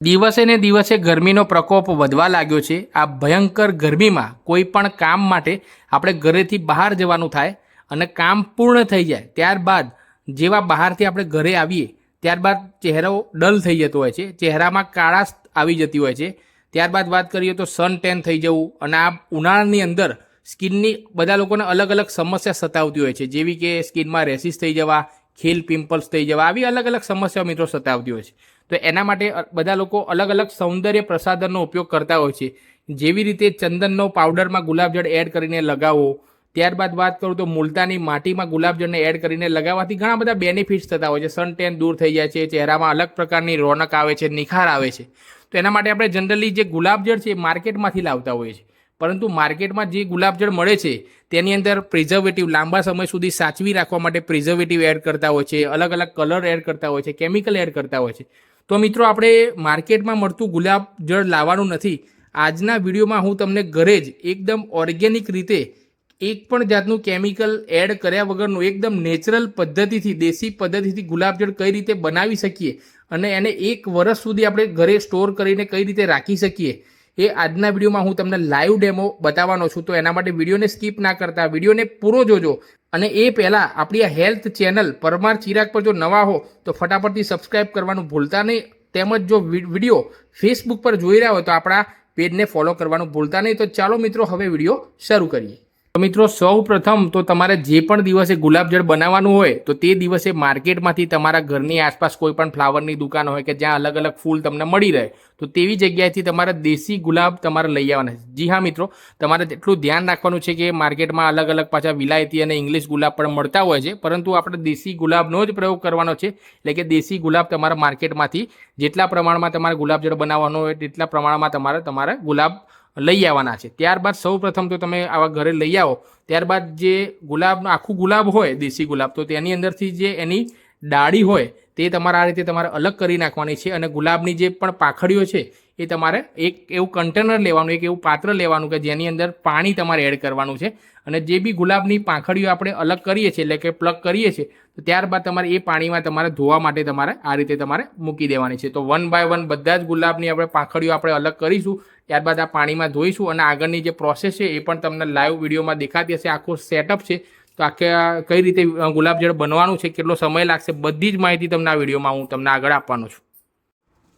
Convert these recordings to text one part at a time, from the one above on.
દિવસે ને દિવસે ગરમીનો પ્રકોપ વધવા લાગ્યો છે. આ ભયંકર ગરમીમાં કોઈ પણ કામ માટે આપણે ઘરેથી બહાર જવાનું થાય અને કામ પૂર્ણ થઈ જાય, ત્યારબાદ જેવા બહારથી આપણે ઘરે આવીએ, ત્યારબાદ ચહેરો ડલ થઈ જતો હોય છે, ચહેરામાં કાળાશ આવી જતી હોય છે. ત્યારબાદ વાત કરીએ તો સન ટેન થઈ જવું અને આ ઉનાળાની અંદર સ્કિનની બધા લોકોને અલગ અલગ સમસ્યા સતાવતી હોય છે, જેવી કે સ્કિનમાં રેસિસ થઈ જવા, ખીલ, પિમ્પલ્સ થઈ જવા, આવી અલગ અલગ સમસ્યાઓ મિત્રો સતાવતી હોય છે. તો એના માટે બધા લોકો અલગ અલગ સૌંદર્ય પ્રસાધનનો ઉપયોગ કરતા હોય છે. જેવી રીતે ચંદનનો પાવડરમાં ગુલાબજળ એડ કરીને લગાવો, ત્યારબાદ વાત કરું તો મુલતાની માટીમાં ગુલાબજળને એડ કરીને લગાવવાથી ઘણા બધા બેનિફિટ્સ થતા હોય છે. સન ટેન દૂર થઈ જાય છે, ચહેરામાં અલગ પ્રકારની રોનક આવે છે, નિખાર આવે છે. તો એના માટે આપણે જનરલી જે ગુલાબજળ છે એ માર્કેટમાંથી લાવતા હોઈએ છીએ. પરંતુ માર્કેટમાં જે ગુલાબજળ મળે છે, તેની અંદર પ્રિઝર્વેટિવ લાંબા સમય સુધી સાચવી રાખવા માટે પ્રિઝર્વેટિવ એડ કરતા હોય છે, અલગ અલગ કલર એડ કરતા હોય છે કેમિકલ એડ કરતા હોય છે. તો મિત્રો, આપણે માર્કેટમાં મળતું ગુલાબજળ લાવવાનું નથી. આજના વિડીયોમાં હું તમને ઘરે જ એકદમ ઓર્ગેનિક રીતે એક પણ જાતનું કેમિકલ એડ કર્યા વગરનું એકદમ નેચરલ પદ્ધતિથી, દેશી પદ્ધતિથી ગુલાબજળ કઈ રીતે બનાવી શકીએ અને એને એક વર્ષ સુધી આપણે ઘરે સ્ટોર કરીને કઈ રીતે રાખી શકીએ, એ આજના વિડીયોમાં હું તમને લાઈવ ડેમો બતાવવાનો છું. તો એના માટે વિડીયોને સ્કીપ ના કરતા, વિડીયોને પૂરો જોજો. અને એ પહેલાં આપણી આ હેલ્થ ચેનલ પરમાર ચિરાગ પર જો નવા હો, તો ફટાફટથી સબસ્ક્રાઇબ કરવાનું ભૂલતા નહીં. તેમજ જો વીડિયો ફેસબુક પર જોઈ રહ્યા હોય તો આપણા પેજને ફોલો કરવાનું ભૂલતા નહીં. તો ચાલો મિત્રો, હવે વીડિયો શરૂ કરીએ. તો મિત્રો સૌ પ્રથમ તો તમારે જે પણ દિવસે ગુલાબજળ બનાવવાનું હોય, તો તે દિવસે માર્કેટમાંથી તમારા ઘરની આસપાસ કોઈ પણ ફ્લાવરની દુકાન હોય કે જ્યાં અલગ અલગ ફૂલ તમને મળી રહે, તો તેવી જગ્યાએથી તમારે દેશી ગુલાબ તમારે લઈ આવવાના છે. જી હા મિત્રો, તમારે એટલું ધ્યાન રાખવાનું છે કે માર્કેટમાં અલગ અલગ પાછા વિલાયતી અને ઇંગ્લિશ ગુલાબ પણ મળતા હોય છે, પરંતુ આપણે દેશી ગુલાબનો જ પ્રયોગ કરવાનો છે, એટલે કે દેશી ગુલાબ તમારા માર્કેટમાંથી જેટલા પ્રમાણમાં તમારે ગુલાબજળ બનાવવાનો હોય, તેટલા પ્રમાણમાં તમારે તમારે ગુલાબ લઈ આવવાના છે. ત્યારબાદ સૌ પ્રથમ તો તમે આવા ઘરે લઈ આવો. ત્યારબાદ જે ગુલાબનું, આખું ગુલાબ હોય, દેશી ગુલાબ, તો તેની અંદરથી જે એની ડાળી હોય, તે તમારે આ રીતે તમારે અલગ કરી નાખવાની છે અને ગુલાબની જે પણ પાખડીઓ છે, એ તમારે એક એવું કન્ટેનર લેવાનું, એક એવું પાત્ર લેવાનું કે જેની અંદર પાણી તમારે એડ કરવાનું છે. અને જે બી ગુલાબની પાંખડીઓ આપણે અલગ કરીએ છીએ, એટલે કે પ્લગ કરીએ છીએ, તો ત્યારબાદ તમારે એ પાણીમાં તમારે ધોવા માટે તમારે આ રીતે તમારે મૂકી દેવાની છે. તો વન બાય વન બધા જ ગુલાબની આપણે પાંખડીઓ આપણે અલગ કરીશું. ત્યારબાદ આ પાણીમાં ધોઈશું અને આગળની જે પ્રોસેસ છે એ પણ તમને લાઈવ વિડીયોમાં દેખાતી હશે. આખો સેટઅપ છે. તો આખે કઈ રીતે ગુલાબજળ બનવાનું છે, કેટલો સમય લાગશે, બધી જ માહિતી તમને આ વિડીયોમાં હું તમને આગળ આપવાનો છું.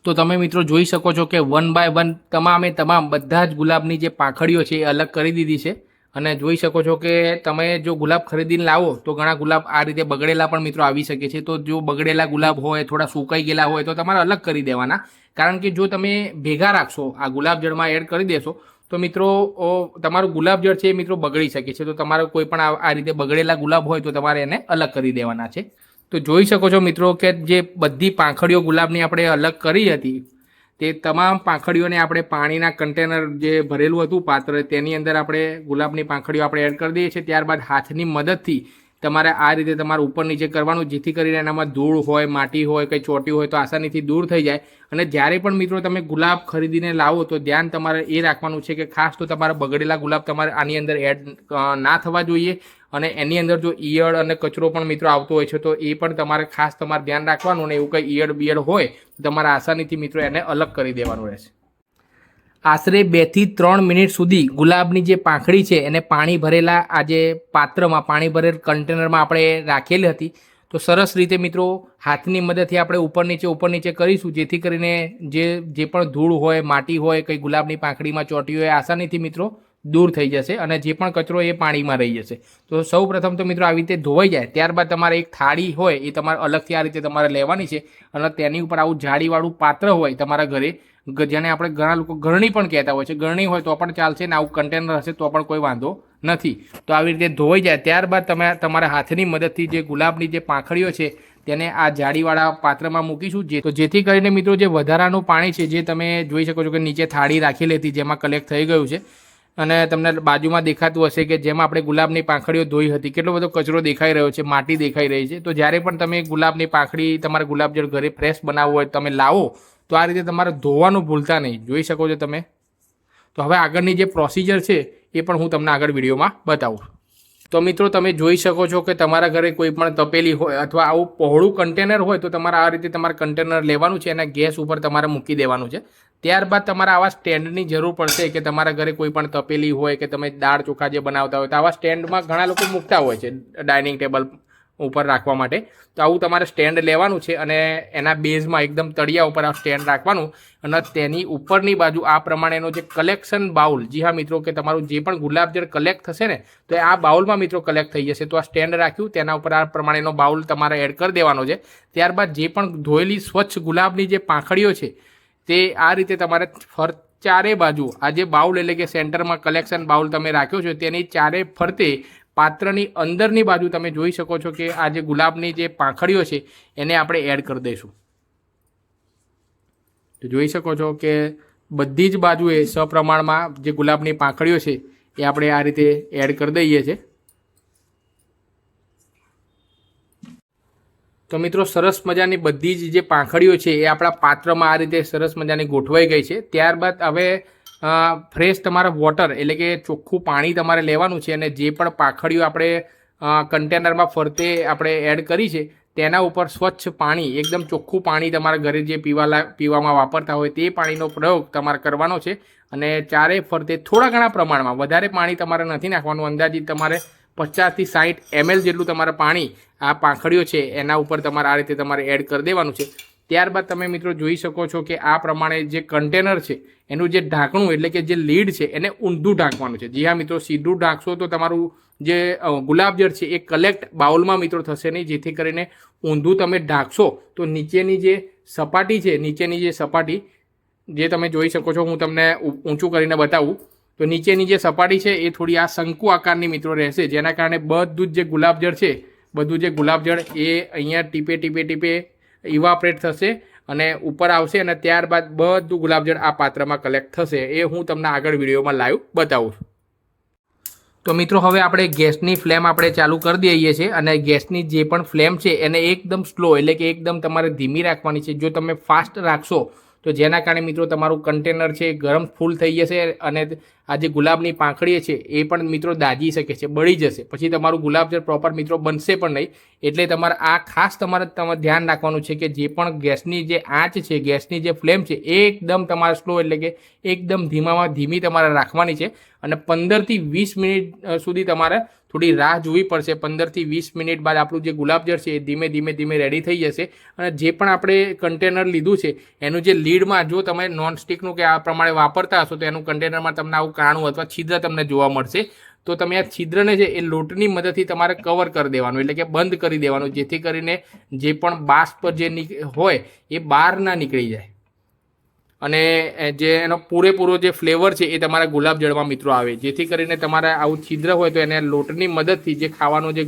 તો તમે મિત્રો જોઈ શકો છો કે વન બાય વન તમામે તમામ બધા જ ગુલાબની જે પાંખડીઓ છે એ અલગ કરી દીધી છે. અને જોઈ શકો છો કે તમે જો ગુલાબ ખરીદીને લાવો, તો ઘણા ગુલાબ આ રીતે બગડેલા પણ મિત્રો આવી શકે છે. તો જો બગડેલા ગુલાબ હોય, થોડા સુકાઈ ગયેલા હોય, તો તમારે અલગ કરી દેવાના. કારણ કે જો તમે ભેગા રાખશો, આ ગુલાબજળમાં એડ કરી દેશો, તો મિત્રો તમારું તમારું ગુલાબજળ છે એ મિત્રો બગડી શકે છે. તો તમારે કોઈ પણ આ રીતે બગડેલા ગુલાબ હોય, તો તમારે એને અલગ કરી દેવાના છે. તો જોઈ શકો છો મિત્રો કે જે બધી પાંખડીઓ ગુલાબની આપણે અલગ કરી હતી તે તમામ પાંખડીઓને આપણે પાણીના કન્ટેનર જે ભરેલું હતું પાત્ર, તેની અંદર આપણે ગુલાબની પાંખડીઓ આપણે એડ કરી દઈએ છીએ. ત્યારબાદ હાથની મદદથી તમારે આ રીતે તમારે ઉપર નીચે કરવાનું, જેથી કરીને એનામાં ધૂળ હોય, માટી હોય, કંઈ ચોટી હોય તો આસાનીથી દૂર થઈ જાય. અને જ્યારે પણ મિત્રો તમે ગુલાબ ખરીદીને લાવો તો ધ્યાન તમારે એ રાખવાનું છે કે ખાસ તો તમારા બગડેલા ગુલાબ તમારે આની અંદર એડ ના થવા જોઈએ. અને એની અંદર જો ઈયળ અને કચરો પણ મિત્રો આવતો હોય છે, તો એ પણ તમારે ખાસ તમારે ધ્યાન રાખવાનું અને એવું કંઈ ઈયળ બિયળ હોય, તો તમારે આસાનીથી મિત્રો એને અલગ કરી દેવાનું રહેશે. આશરે બેથી ત્રણ મિનિટ સુધી ગુલાબની જે પાંખડી છે, એને પાણી ભરેલા આ જે પાત્રમાં, પાણી ભરેલ કન્ટેનરમાં આપણે રાખેલી હતી, તો સરસ રીતે મિત્રો હાથની મદદથી આપણે ઉપર નીચે ઉપર નીચે કરીશું, જેથી કરીને જે જે પણ ધૂળ હોય, માટી હોય, કંઈ ગુલાબની પાંખડીમાં ચોટી હોય આસાનીથી મિત્રો દૂર થઈ જશે અને જે પણ કચરો એ પાણીમાં રહી જશે. તો સૌ પ્રથમ તો મિત્રો આવી રીતે ધોવાઈ જાય, ત્યારબાદ તમારે એક થાળી હોય એ તમારે અલગથી આ રીતે તમારે લેવાની છે અને તેની ઉપર આવું જાળીવાળું પાત્ર હોય તમારા ઘરે જેને આપણે ઘણા લોકો ગરણી પણ કહેતા હોય છે. ગરણી હોય તો પણ ચાલશે ને આવું કન્ટેનર હશે તો પણ કોઈ વાંધો નથી. તો આવી રીતે ધોવાઈ જાય, ત્યારબાદ તમે તમારા હાથની મદદથી જે ગુલાબની જે પાંખડીઓ છે તેને આ જાળીવાળા પાત્રમાં મૂકીશું. જે, તો જેથી કરીને મિત્રો જે વધારાનું પાણી છે, જે તમે જોઈ શકો છો કે નીચે થાળી રાખી લેતી, જેમાં કલેક્ટ થઈ ગયું છે અને તમને બાજુમાં દેખાતું હશે કે જેમાં આપણે ગુલાબની પાંખડીઓ ધોઈ હતી, કેટલો બધો કચરો દેખાઈ રહ્યો છે, માટી દેખાઈ રહી છે. તો જ્યારે પણ તમે ગુલાબની પાંખડી તમારે ગુલાબજળ ઘરે ફ્રેશ બનાવવું હોય, તમે લાવો, તો આ રીતે તમારે ધોવાનું ભૂલતા નહીં. જોઈ શકો છો તમે? તો હવે આગળની જે પ્રોસિજર છે, એ પણ હું તમને આગળ વિડીયોમાં બતાવું. તો મિત્રો, તમે જોઈ શકો છો કે તમારા ઘરે કોઈ પણ તપેલી હોય અથવા આવું પહોળું કન્ટેનર હોય, તો તમારે આ રીતે તમારે કન્ટેનર લેવાનું છે અને ગેસ ઉપર તમારે મૂકી દેવાનું છે. ત્યારબાદ તમારે આવા સ્ટેન્ડની જરૂર પડશે કે તમારા ઘરે કોઈ પણ તપેલી હોય કે તમે દાળ ચોખા જે બનાવતા હોય તો આવા સ્ટેન્ડમાં ઘણા લોકો મૂકતા હોય છે ડાઇનિંગ ટેબલ ઉપર રાખવા માટે. તો આવું તમારે સ્ટેન્ડ લેવાનું છે અને એના બેઝમાં એકદમ તળિયા ઉપર આ સ્ટેન્ડ રાખવાનું અને તેની ઉપરની બાજુ આ પ્રમાણેનો જે કલેક્શન બાઉલ, જી હા મિત્રો, કે તમારું જે પણ ગુલાબ જળ કલેક્ટ થશે ને, તો આ બાઉલમાં મિત્રો કલેક્ટ થઈ જશે. તો આ સ્ટેન્ડ રાખ્યું, તેના ઉપર આ પ્રમાણેનો બાઉલ તમારે એડ કરી દેવાનો છે. ત્યારબાદ જે પણ ધોયેલી સ્વચ્છ ગુલાબની જે પાંખડીઓ છે તે આ રીતે તમારે ફર ચારે બાજુ આ જે બાઉલ એટલે કે સેન્ટરમાં કલેક્શન બાઉલ તમે રાખ્યો છો, તેની ચારે ફરતે પાત્રની અંદરની બાજુ તમે જોઈ શકો છો કે આ જે ગુલાબની જે પાંખડીઓ છે, એને આપણે એડ કરી દઈશું. જોઈ શકો છો કે બધી જ બાજુએ સપ્રમાણમાં જે ગુલાબની પાંખડીઓ છે, એ આપણે આ રીતે એડ કરી દઈએ છીએ. તો મિત્રો સરસ મજાની બધી જ જે પાંખડીઓ છે એ આપણા પાત્રમાં આ રીતે સરસ મજાની ગોઠવાઈ ગઈ છે. ત્યારબાદ હવે ફ્રેશ તમારા વોટર એટલે કે ચોખ્ખું પાણી તમારે લેવાનું છે અને જે પણ પાંખડીઓ આપણે કન્ટેનરમાં ફરતે આપણે એડ કરી છે, તેના ઉપર સ્વચ્છ પાણી, એકદમ ચોખ્ખું પાણી તમારા ઘરે જે પીવા લા- પીવામાં વાપરતા હોય તે પાણીનો પ્રયોગ તમારે કરવાનો છે. અને ચારે ફરતે થોડા ઘણા પ્રમાણમાં, વધારે પાણી તમારે નથી નાખવાનું, અંદાજિત તમારે પચાસથી સાઠ એમએલ જેટલું તમારે પાણી આ પાંખડીઓ છે, એના ઉપર તમારે આ રીતે તમારે એડ કરી દેવાનું છે. ત્યારબાદ તમે મિત્રો જોઈ શકો છો કે આ પ્રમાણે જે કન્ટેનર છે, એનું જે ઢાંકણું એટલે કે જે લીડ છે, એને ઊંધું ઢાંકવાનું છે. જી હા મિત્રો, સીધું ઢાંકશો તો તમારું જે ગુલાબજળ છે એ કલેક્ટ બાઉલમાં મિત્રો થશે નહીં, જેથી કરીને ઊંધું તમે ઢાંકશો તો નીચેની જે સપાટી છે, નીચેની જે સપાટી, જે તમે જોઈ શકો છો, હું તમને ઊંચું કરીને બતાવું. તો નીચેની જે સપાટી છે એ થોડી આ શંકુ આકારની મિત્રો રહેશે. જેના કારણે બધું જ જે ગુલાબજળ છે, બધું જે ગુલાબજળ એ અહીંયા ટીપે ટીપે ટીપે ઇવાપરેટ થશે અને ઉપર આવશે અને ત્યારબાદ બધું ગુલાબજળ આ પાત્રમાં કલેક્ટ થશે. એ હું તમને આગળ વિડીયોમાં લાઈવ બતાવું તો મિત્રો, હવે આપણે ગેસની ફ્લેમ આપણે ચાલુ કરી દઈએ છીએ અને ગેસની જે પણ ફ્લેમ છે એને એકદમ સ્લો એટલે કે એકદમ તમારે ધીમી રાખવાની છે. જો તમે ફાસ્ટ રાખશો તો જેના કારણે મિત્રો તમારું કન્ટેનર છે ગરમ ફૂલ થઈ જશે અને આ જે ગુલાબની પાંખડી છે એ પણ મિત્રો દાજી શકે છે, બળી જશે. પછી તમારું ગુલાબ છે પ્રોપર મિત્રો બનશે પણ નહીં. એટલે તમારે આ ખાસ તમારે તમારે ધ્યાન રાખવાનું છે કે જે પણ ગેસની જે આંચ છે, ગેસની જે ફ્લેમ છે, એ એકદમ તમારે સ્લો એટલે કે એકદમ ધીમામાં ધીમી તમારે રાખવાની છે. અને પંદરથી વીસ મિનિટ સુધી તમારે થોડી રાહ જોવી પડશે. પંદરથી વીસ મિનિટ બાદ આપણું જે ગુલાબજળ છે એ ધીમે ધીમે ધીમે રેડી થઈ જશે. અને જે પણ આપણે કન્ટેનર લીધું છે, એનું જે લીડમાં જો તમે નોનસ્ટિકનું કે આ પ્રમાણે વાપરતા હશો, તો એનું કન્ટેનરમાં તમને આવું કાણું અથવા છિદ્ર તમને જોવા મળશે. તો તમે આ છિદ્રને છે એ લોટની મદદથી તમારે કવર કરી દેવાનું, એટલે કે બંધ કરી દેવાનું, જેથી કરીને જે પણ બાષ્પ જે નીક- હોય, એ બહાર ના નીકળી જાય. અને જે એનો પૂરેપૂરો જે ફ્લેવર છે એ તમારા ગુલાબજળમાં મિત્રો આવે. જેથી કરીને તમારે આવું છિદ્ર હોય તો એને લોટની મદદથી જે ખાવાનો જે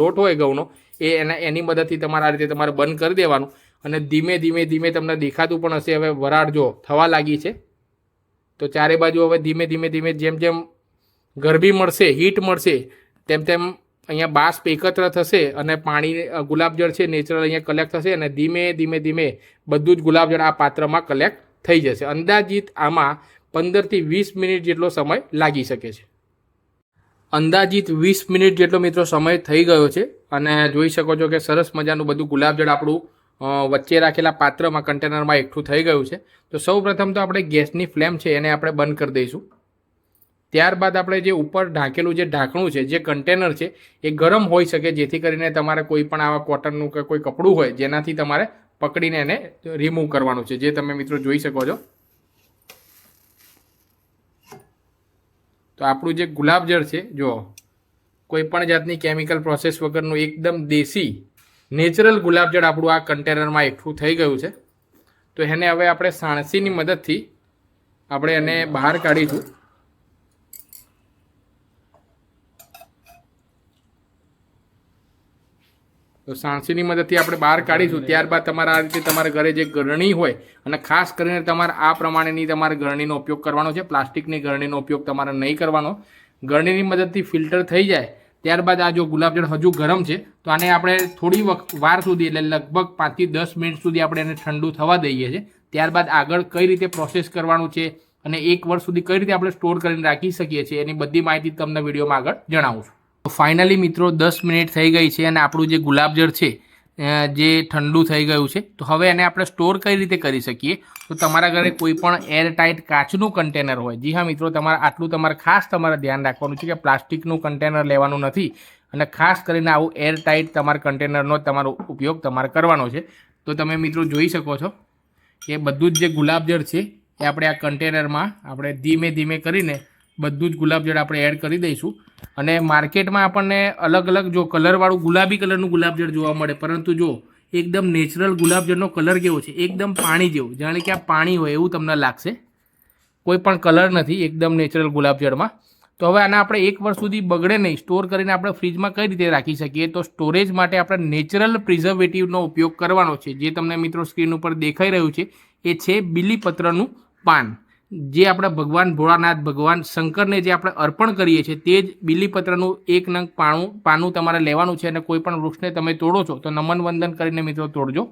લોટ હોય ઘઉંનો, એ એના, એની મદદથી તમારે આ રીતે તમારે બંધ કરી દેવાનું. અને ધીમે ધીમે ધીમે તમને દેખાતું પણ હશે. હવે વરાળ જો થવા લાગી છે, તો ચારે બાજુ હવે ધીમે ધીમે ધીમે જેમ જેમ ગરમી મળશે, હીટ મળશે, તેમ તેમ અહીંયા બાષ્પ એકત્ર થશે અને પાણી ગુલાબજળ છે, નેચરલ અહીંયા કલેક્ટ થશે અને ધીમે ધીમે ધીમે બધું જ ગુલાબજળ આ પાત્રમાં કલેક્ટ થઈ જશે. અંદાજિત આમાં પંદરથી વીસ મિનિટ જેટલો સમય લાગી શકે છે. અંદાજિત વીસ મિનિટ જેટલો મિત્રો સમય થઈ ગયો છે અને જોઈ શકો છો કે સરસ મજાનું બધું ગુલાબજળ આપણું વચ્ચે રાખેલા પાત્રમાં, કન્ટેનરમાં એકઠું થઈ ગયું છે. તો સૌ પ્રથમ તો આપણે ગેસની ફ્લેમ છે એને આપણે બંધ કરી દઈશું. ત્યારબાદ આપણે જે ઉપર ઢાંકેલું જે ઢાંકણું છે, જે કન્ટેનર છે, એ ગરમ હોઈ શકે, જેથી કરીને તમારે કોઈ પણ આવા કોટનનું કે કોઈ કપડું હોય, જેનાથી તમારે પકડીને એને રિમૂવ કરવાનું છે. જે તમે મિત્રો જોઈ શકો છો. તો આપણું જે ગુલાબજળ છે જો કોઈ પણ જાતની કેમિકલ પ્રોસેસ વગરનું એકદમ દેશી નેચરલ ગુલાબજળ આપણું આ કન્ટેનરમાં એકઠું થઈ ગયું છે. તો એને હવે આપણે સાણસીની મદદથી આપણે એને બહાર કાઢીશું. તો સાણસીની મદદથી આપણે બહાર કાઢીશું. ત્યારબાદ તમારા આ રીતે તમારા ઘરે જે ગરણી હોય અને ખાસ કરીને તમારે આ પ્રમાણેની તમારે ગરણીનો ઉપયોગ કરવાનો છે. પ્લાસ્ટિકની ગરણીનો ઉપયોગ તમારે નહીં કરવાનો. ગરણીની મદદથી ફિલ્ટર થઈ જાય. ત્યારબાદ આ જો ગુલાબજળ હજુ ગરમ છે તો આને આપણે થોડી વખત વાર સુધી એટલે લગભગ પાંચથી દસ મિનિટ સુધી આપણે એને ઠંડુ થવા દઈએ છીએ. ત્યારબાદ આગળ કઈ રીતે પ્રોસેસ કરવાનું છે અને એક વર્ષ સુધી કઈ રીતે આપણે સ્ટોર કરીને રાખી શકીએ છીએ એની બધી માહિતી તમને વિડીયોમાં આગળ જણાવું છું. ફાઇનલી મિત્રો દસ મિનિટ થઈ ગઈ છે અને આપણું જે ગુલાબજળ છે જે ઠંડુ થઈ ગયું છે, તો હવે એને આપણે સ્ટોર કઈ રીતે કરી શકીએ? તો તમારા ઘરે કોઈ પણ એર ટાઇટ કાચનું કન્ટેનર હોય, જી હા મિત્રો, તમારે, આટલું તમારે ખાસ તમારે ધ્યાન રાખવાનું છે કે પ્લાસ્ટિકનું કન્ટેનર લેવાનું નથી અને ખાસ કરીને આવું એરટાઇટ તમારા કન્ટેનરનો તમારો ઉપયોગ તમારે કરવાનો છે. તો તમે મિત્રો જોઈ શકો છો કે બધું જ જે ગુલાબજળ છે, એ આપણે આ કન્ટેનરમાં આપણે ધીમે ધીમે કરીને બધું જ ગુલાબજળ આપણે એડ કરી દઈશું. અને માર્કેટમાં આપણને અલગ અલગ જો કલરવાળું ગુલાબી કલરનું ગુલાબજળ જોવા મળે. પરંતુ જો એકદમ નેચરલ ગુલાબજળનો કલર કેવો છે? એકદમ પાણી જેવું. જાણે કે આ પાણી હોય એવું તમને લાગશે. કોઈ પણ કલર નથી, એકદમ નેચરલ ગુલાબજળમાં તો હવે આને આપણે એક વર્ષ સુધી બગડે નહીં. સ્ટોર કરીને આપણે ફ્રીજમાં કઈ રીતે રાખી શકીએ? તો સ્ટોરેજ માટે આપણે નેચરલ પ્રિઝર્વેટિવનો ઉપયોગ કરવાનો છે. જે તમને મિત્રો સ્ક્રીન ઉપર દેખાઈ રહ્યું છે, એ છે બીલીપત્રનું પાન. જે આપણે ભગવાન ભોળાનાથ, ભગવાન શંકરને જે આપણે અર્પણ કરીએ છીએ, તે જ બિલીપત્રનું એક નંગ પાણું, પાનું તમારે લેવાનું છે અને કોઈ પણ વૃક્ષને તમે તોડો છો, તો નમન વંદન કરીને મિત્રો તોડજો.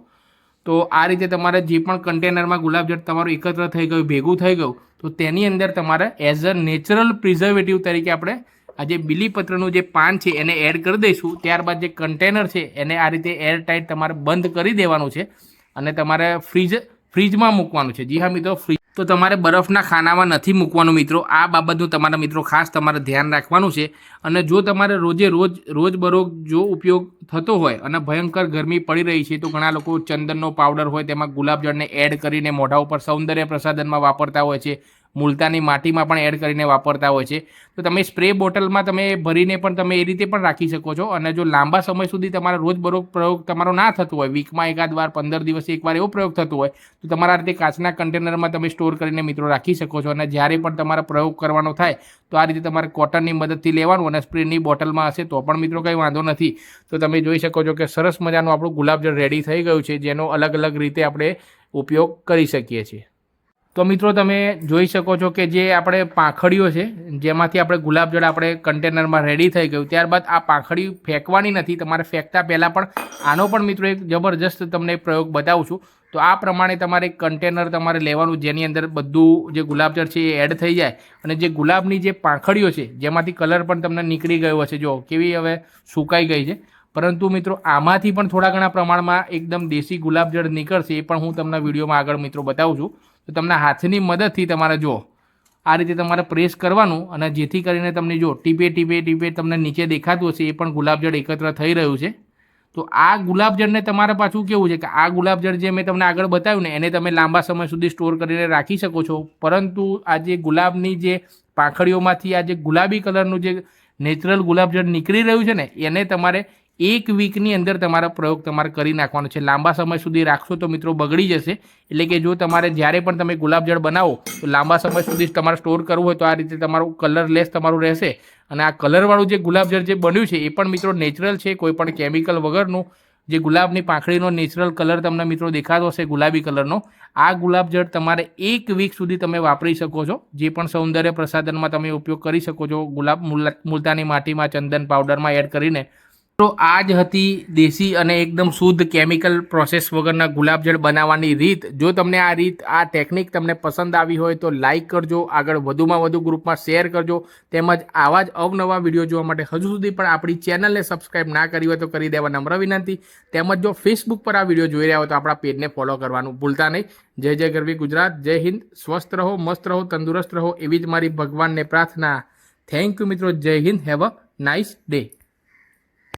તો આ રીતે તમારે જે પણ કન્ટેનરમાં ગુલાબજળ તમારું એકત્ર થઈ ગયું, ભેગું થઈ ગયું, તો તેની અંદર તમારે એઝ અ નેચરલ પ્રિઝર્વેટિવ તરીકે આપણે આ જે બિલીપત્રનું જે પાન છે એને એડ કરી દઈશું. ત્યારબાદ જે કન્ટેનર છે એને આ રીતે એર ટાઈટ તમારે બંધ કરી દેવાનું છે અને તમારે ફ્રીજ ફ્રીજમાં મૂકવાનું છે. જી હા, મિત્રો, ફ્રીજ તો તમારે બરફના ખાનામાં નથી મૂકવાનું, મિત્રો. આ બાબતનું તમારા મિત્રો ખાસ તમારે ધ્યાન રાખવાનું છે. અને જો તમારે રોજે રોજ રોજબરોજ જો ઉપયોગ થતો હોય અને ભયંકર ગરમી પડી રહી છે, તો ઘણા લોકો ચંદનનો પાવડર હોય, તેમાં ગુલાબજળને એડ કરીને મોઢા ઉપર સૌંદર્ય પ્રસાધનમાં વાપરતા હોય છે. મુલતાની માટીમાં પણ એડ કરીને વાપરતા હોય છે. તો તમે સ્પ્રે બોટલમાં તમે ભરીને પણ તમે એ રીતે પણ રાખી શકો છો. અને જો લાંબા સમય સુધી તમારા રોજબરોજ પ્રયોગ તમારો ના થતો હોય, વીકમાં એકાદ વાર, પંદર દિવસે એકવાર એવો પ્રયોગ થતો હોય, તો તમારા રીતે કાચના કન્ટેનરમાં તમે સ્ટોર કરીને મિત્રો રાખી શકો છો. અને જ્યારે પણ તમારે પ્રયોગ કરવાનો થાય, તો આ રીતે તમારે કોટનની મદદથી લેવાનું અને સ્પ્રેની બોટલમાં હશે તો પણ મિત્રો કંઈ વાંધો નથી. તો તમે જોઈ શકો છો કે સરસ મજાનું આપણું ગુલાબજળ રેડી થઈ ગયું છે, જેનો અલગ અલગ રીતે આપણે ઉપયોગ કરી શકીએ છીએ. તો મિત્રો તમે જોઈ શકો છો કે જે આપણે પાંખડીઓ છે, જેમાંથી આપણે ગુલાબજળ આપણે કન્ટેનરમાં રેડી થઈ ગયું. ત્યારબાદ આ પાંખડી ફેંકવાની નથી, તમારે ફેંકતા પહેલાં પણ આનો પણ મિત્રો એક જબરજસ્ત તમને પ્રયોગ બતાવું છું. તો આ પ્રમાણે તમારે કન્ટેનર તમારે લેવાનું, જેની અંદર બધું જે ગુલાબજળ છે એ એડ થઈ જાય. અને જે ગુલાબની જે પાંખડીઓ છે, જેમાંથી કલર પણ તમને નીકળી ગયો હશે. જો કેવી હવે સુકાઈ ગઈ છે. પરંતુ મિત્રો આમાંથી પણ થોડા ઘણા પ્રમાણમાં એકદમ દેશી ગુલાબજળ નીકળશે, એ પણ હું તમને વિડીયોમાં આગળ મિત્રો બતાવું છું. તો તમને હાથની મદદથી તમારે જો આ રીતે તમારે પ્રેસ કરવાનું અને જેથી કરીને તમને જો ટીપે ટીપે ટીપે તમને નીચે દેખાતું હશે એ પણ ગુલાબજળ એકત્ર થઈ રહ્યું છે. તો આ ગુલાબજળને તમારે પાછું કેવું છે કે આ ગુલાબજળ જે મેં તમને આગળ બતાવ્યું ને એને તમે લાંબા સમય સુધી સ્ટોર કરીને રાખી શકો છો. પરંતુ આ જે ગુલાબની જે પાંખડીઓમાંથી આ જે ગુલાબી કલરનું જે નેચરલ ગુલાબજળ નીકળી રહ્યું છે ને, એને તમારે એક વીકની અંદર તમારા પ્રયોગ તમારે કરી નાખવાનો છે. લાંબા સમય સુધી રાખશો તો મિત્રો બગડી જશે. એટલે કે જો તમારે જ્યારે પણ તમે ગુલાબજળ બનાવો, તો લાંબા સમય સુધી તમારે સ્ટોર કરવું હોય તો આ રીતે તમારું કલરલેસ તમારું રહેશે. અને આ કલરવાળું જે ગુલાબજળ જે બન્યું છે, એ પણ મિત્રો નેચરલ છે. કોઈ પણ કેમિકલ વગરનું જે ગુલાબની પાંખડીનો નેચરલ કલર તમને મિત્રો દેખાતો હશે, ગુલાબી કલરનો. આ ગુલાબજળ તમારે એક વીક સુધી તમે વાપરી શકો છો. જે પણ સૌંદર્ય પ્રસાધનમાં તમે ઉપયોગ કરી શકો છો, ગુલાબ મુલા- મુલતાની માટીમાં, ચંદન પાવડરમાં એડ કરીને. તો આ જ હતી દેશી અને એકદમ શુદ્ધ કેમિકલ પ્રોસેસ વગરના ગુલાબજળ બનાવવાની રીત. જો તમને આ રીત, આ ટેકનિક તમને પસંદ આવી હોય તો લાઇક કરજો, આગળ વધુમાં વધુ ગ્રુપમાં શેર કરજો, તેમજ આવા જ અવનવા વીડિયો જોવા માટે હજુ સુધી પણ આપણી ચેનલને સબસ્ક્રાઇબ ના કરી હોય તો કરી દેવા નમ્ર વિનંતી. તેમજ જો ફેસબુક પર આ વીડિયો જોઈ રહ્યા હોય તો આપણા પેજને ફોલો કરવાનું ભૂલતા નહીં. જય જય ગરવી ગુજરાત, જય હિન્દ. સ્વસ્થ રહો, મસ્ત રહો, તંદુરસ્ત રહો એવી જ મારી ભગવાનને પ્રાર્થના. થેન્ક યુ મિત્રો, જય Hind. Have a nice day